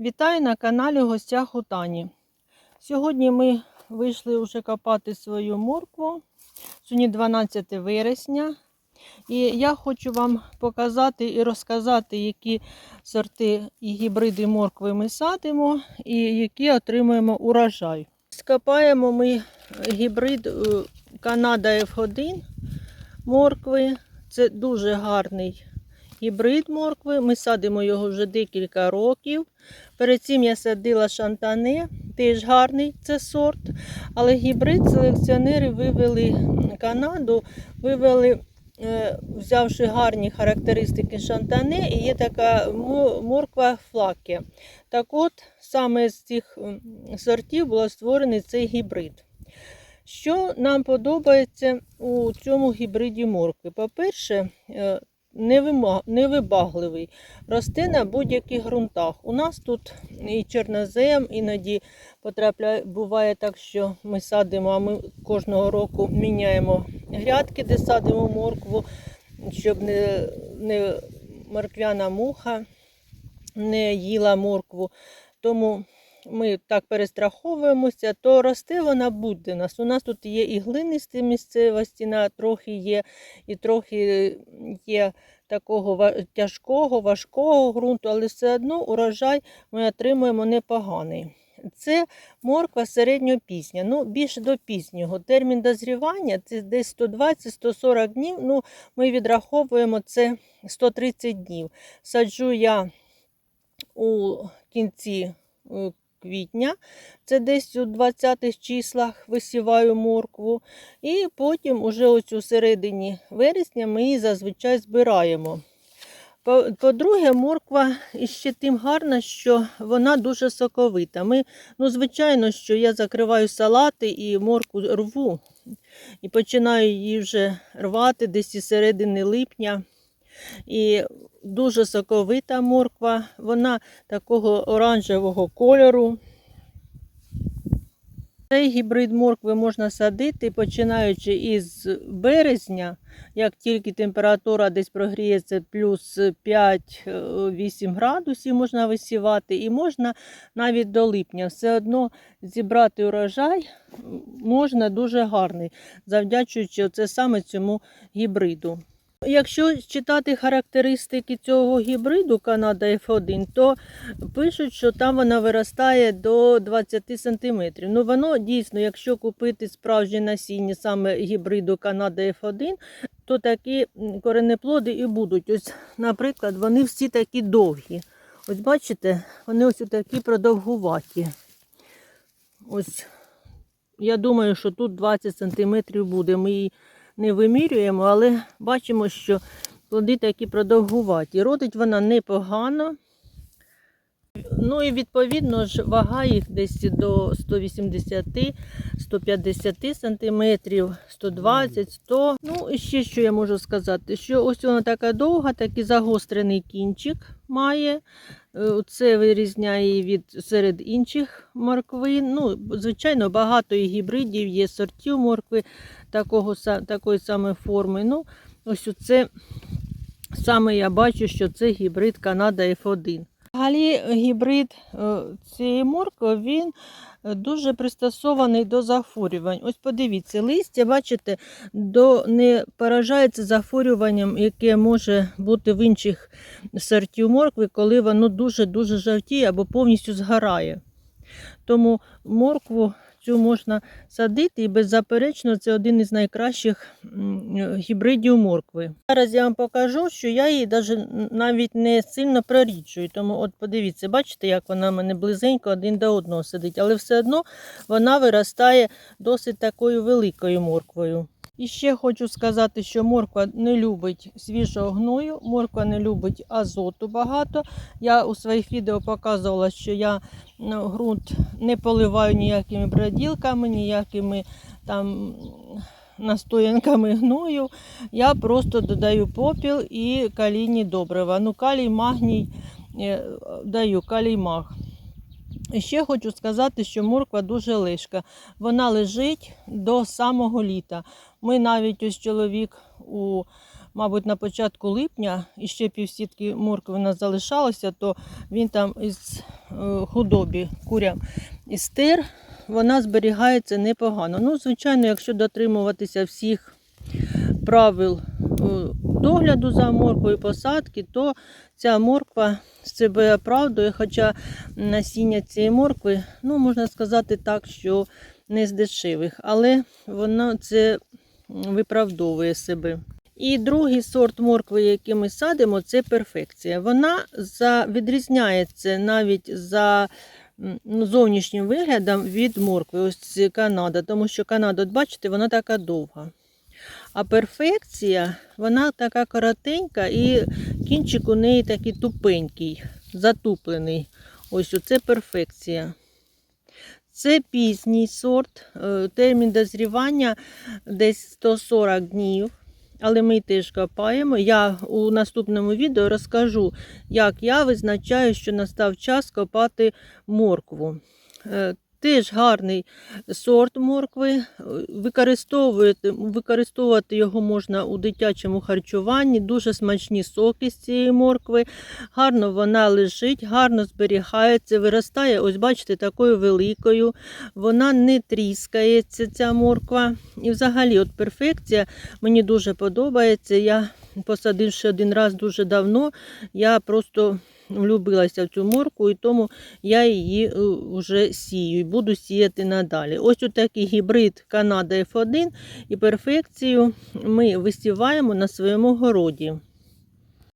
Вітаю на каналі Гостях у Тані. Сьогодні ми вийшли вже копати свою моркву. Сьогодні 12 вересня. І я хочу вам показати і розказати, які сорти і гібриди моркви ми садимо і які отримуємо урожай. Скопаємо ми гібрид е, Канада F1 моркви. Це дуже гарний гібрид моркви. Ми садимо його вже декілька років. Перед цим я садила шантане, теж гарний це сорт. Але гібрид селекціонери вивели Канаду, вивели, е, взявши гарні характеристики шантане, і є така морква флаке. Так от, саме з цих сортів було створений цей гібрид. Що нам подобається у цьому гібриді моркви? По-перше, е, невибагливий, росте на будь-яких ґрунтах. У нас тут і чорнозем, іноді потрапляє, буває так, що ми садимо, а ми кожного року міняємо грядки, де садимо моркву, щоб не, не морквяна муха не їла моркву. Тому ми так перестраховуємося, то росте вона буде нас. У нас тут є і глинисті місцевості, на трохи є, і трохи є такого тяжкого, важкого ґрунту, але все одно урожай ми отримуємо непоганий. Це морква середньопісня, ну більше до пізнього. Термін дозрівання це десь 120-140 днів. Ну, ми відраховуємо це 130 днів. Саджу я у кінці е, квітня, це десь у 20-х числах висіваю моркву. І потім, уже ось у середині вересня, ми її зазвичай збираємо. По- По-друге, морква іще тим гарна, що вона дуже соковита. Ми, ну, звичайно, що я закриваю салати і моркву рву. І починаю її вже рвати десь із середини липня. І дуже соковита морква, вона такого оранжевого кольору. Цей гібрид моркви можна садити, починаючи із березня, як тільки температура десь прогріється плюс 5-8 градусів, можна висівати, і можна навіть до липня. Все одно зібрати урожай можна дуже гарний, завдячуючи це саме цьому гібриду. Якщо читати характеристики цього гібриду Канада F1, то пишуть, що там вона виростає до 20 см. Ну воно дійсно, якщо купити справжнє насіння саме гібриду Канада F1, то такі коренеплоди і будуть. Ось, наприклад, вони всі такі довгі. Ось бачите, вони ось такі продовгуваті. Ось, я думаю, що тут 20 см буде. Ми її не вимірюємо, але бачимо, що плоди такі продовгуваті. Родить вона непогано. Ну і відповідно ж вага їх десь до 180-150 сантиметрів, 120, 100. Ну і ще що я можу сказати, що ось вона така довга, такий загострений кінчик має. Е, Це вирізняє її від серед інших морквин. Ну, звичайно, багато і гібридів є сортів моркви такого, такої самої форми. Ну, ось це саме я бачу, що це гібрид Канада F1. Взагалі гібрид е, цієї моркви він е, дуже пристосований до захворювань. Ось подивіться, листя, бачите, до, не поражається захворюванням, яке може бути в інших сортів моркви, коли воно дуже-дуже жовтіє або повністю згорає. Тому моркву цю можна садити і беззаперечно це один із найкращих гібридів моркви. Зараз я вам покажу, що я її навіть не сильно проріджую. Тому от подивіться, бачите, як вона в мене близенько один до одного сидить, але все одно вона виростає досить такою великою морквою. І ще хочу сказати, що морква не любить свіжого гною, морква не любить азоту багато. Я у своїх відео показувала, що я ну, ґрунт не поливаю ніякими броділками, ніякими там настоянками гною. Я просто додаю попіл і калійні добрива. Ну, калій, магній е, даю, калій маг. Ще хочу сказати, що морква дуже лишка. Вона лежить до самого літа. Ми навіть ось чоловік у мабуть, на початку липня і ще півсітки моркви у нас залишалося, то він там із е, худобі курям із тир, вона зберігається непогано. Ну, звичайно, якщо дотримуватися всіх правил догляду за морквою, посадки, то ця морква себе оправдує, хоча насіння цієї моркви, ну, можна сказати так, що не з дешевих, але воно це виправдовує себе. І другий сорт моркви, який ми садимо, це перфекція. Вона за, відрізняється навіть за ну, зовнішнім виглядом від моркви. Ось Канада, тому що Канада, от бачите, вона така довга. А перфекція, вона така коротенька, і кінчик у неї такий тупенький, затуплений. Ось оце перфекція. Це пізній сорт, е, термін дозрівання десь 140 днів. Але ми теж копаємо. Я у наступному відео розкажу, як я визначаю, що настав час копати моркву. Теж гарний сорт моркви. Е, Використовувати, використовувати його можна у дитячому харчуванні. Дуже смачні соки з цієї моркви. Гарно вона лежить, гарно зберігається, виростає, ось бачите, такою великою. Вона не тріскається, ця морква. І взагалі, от перфекція мені дуже подобається. Я посадивши один раз дуже давно, я просто влюбилася в цю морку, і тому я її е, вже сію і буду сіяти надалі. Ось такий гібрид Канада F1 і перфекцію ми висіваємо на своєму городі.